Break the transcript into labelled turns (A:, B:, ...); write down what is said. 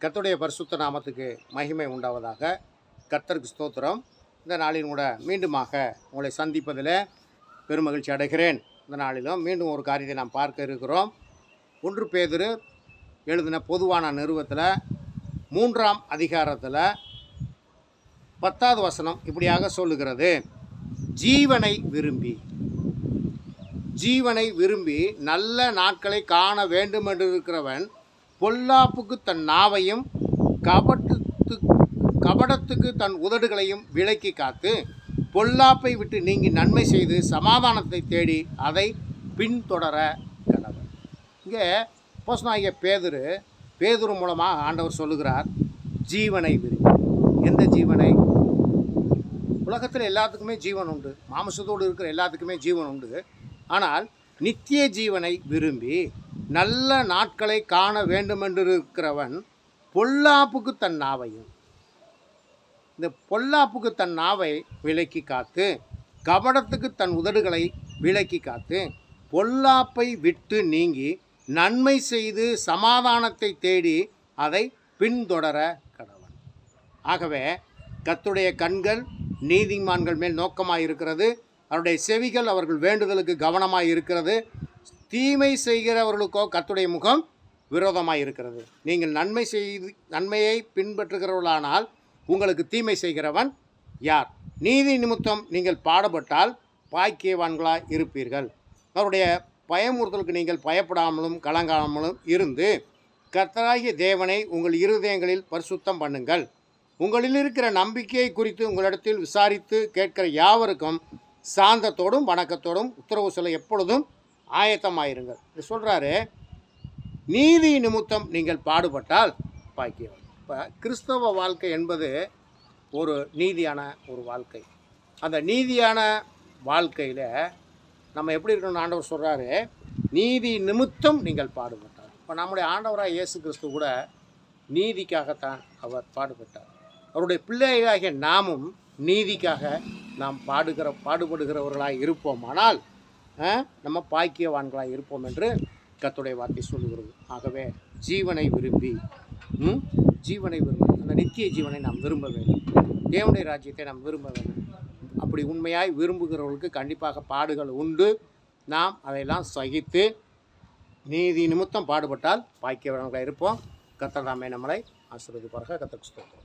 A: கர்த்தருடைய பரிசுத்த நாமத்துக்கு மகிமை உண்டாவதாக. கர்த்தருக்கு ஸ்தோத்திரம். இந்த நாளின் கூட மீண்டுமாக உங்களை சந்திப்பதில் பெருமகிழ்ச்சி அடைகிறேன். இந்த நாளிலும் மீண்டும் ஒரு காரியத்தை நாம் பார்க்க இருக்கிறோம். ஒன்று பேதிரு எழுதின பொதுவான நிறுவத்தில் மூன்றாம் அதிகாரத்தில் பத்தாவது வசனம் இப்படியாக சொல்லுகிறது. ஜீவனை விரும்பி. ஜீவனை விரும்பி நல்ல நாட்களை காண வேண்டும் என்று இருக்கிறவன் பொல்லாப்புக்கு தன் நாவையும் கபட்டத்து கபடத்துக்கு தன் உதடுகளையும் விலக்கி காத்து பொல்லாப்பை விட்டு நீங்கி நன்மை செய்து சமாதானத்தை தேடி அதை பின்தொடர கடவன் இங்கே போஸ்னாகிய பேதுரு பேதுரு மூலமாக ஆண்டவர் சொல்லுகிறார் ஜீவனை விரும்பி எந்த ஜீவனை? உலகத்தில் எல்லாத்துக்குமே ஜீவன் உண்டு. மாமசத்தோடு இருக்கிற எல்லாத்துக்குமே ஜீவன் உண்டு. ஆனால் நித்திய ஜீவனை விரும்பி நல்ல நாட்களை காண வேண்டுமென்றிருக்கிறவன் பொல்லாப்புக்கு தன் நாவையும். இந்த பொல்லாப்புக்கு தன் நாவை விலக்கி காத்து கபடத்துக்கு தன் உதடுகளை விலக்கி காத்து பொல்லாப்பை விட்டு நீங்கி நன்மை செய்து சமாதானத்தை தேடி அதை பின்தொடர கடவன். ஆகவே கத்துடைய கண்கள் நீதிமான்கள் மேல் நோக்கமாக இருக்கிறது அவருடைய செவிகள் அவர்கள் வேண்டுதலுக்கு கவனமாக இருக்கிறது தீமை செய்கிறவர்களுக்கோ கத்துடைய முகம் விரோதமாக இருக்கிறது நீங்கள் நன்மை செய்து நன்மையை பின்பற்றுகிறவர்களானால் உங்களுக்கு தீமை செய்கிறவன் யார்? நீதி நிமித்தம் நீங்கள் பாடுபட்டால் பாக்கியவான்களாக இருப்பீர்கள். அவருடைய பயமுறுத்தலுக்கு நீங்கள் பயப்படாமலும் கலங்காமலும் இருந்து கர்த்தராகிய தேவனை உங்கள் இருதயங்களில் பரிசுத்தம் பண்ணுங்கள். உங்களில் இருக்கிற நம்பிக்கையை குறித்து உங்களிடத்தில் விசாரித்து கேட்கிற யாவருக்கும் சாந்தத்தோடும் வணக்கத்தோடும் உத்தரவு சொல்ல எப்பொழுதும் ஆயத்தமாயிருங்கள். இது சொல்கிறாரு நீதி நிமித்தம் நீங்கள் பாடுபட்டால் பாக்கியம். இப்போ கிறிஸ்தவ வாழ்க்கை என்பது ஒரு நீதியான ஒரு வாழ்க்கை. அந்த நீதியான வாழ்க்கையில் நம்ம எப்படி இருக்கணும்னு ஆண்டவர் சொல்கிறாரு நீதி நிமித்தம் நீங்கள் பாடுபட்டார் இப்போ நம்முடைய ஆண்டவராக இயேசு கிறிஸ்து கூட நீதிக்காகத்தான் அவர் பாடுபட்டார். அவருடைய பிள்ளைகளாகிய நாமும் நீதிக்காக நாம் பாடுகிற பாடுபடுகிறவர்களாக இருப்போமானால் நம்ம பாக்கியவான்களாக இருப்போம் என்று கத்துடைய வார்த்தை சொல்லுகிறது. ஆகவே ஜீவனை விரும்பி ம், ஜீவனை விரும்பி அந்த நித்திய ஜீவனை நாம் விரும்ப வேண்டும். தேவனுடைய ராஜ்யத்தை நாம் விரும்ப வேண்டும். அப்படி உண்மையாய் விரும்புகிறவர்களுக்கு கண்டிப்பாக பாடுகள் உண்டு. நாம் அதையெல்லாம் சகித்து நீதி நிமித்தம் பாடுபட்டால் பாக்கியவர்களாக இருப்போம். கத்தராமே தாமே நம்மளை ஆசீர்வதிப்பார்கள் கர்த்தருக்கு ஸ்தோத்திரம்.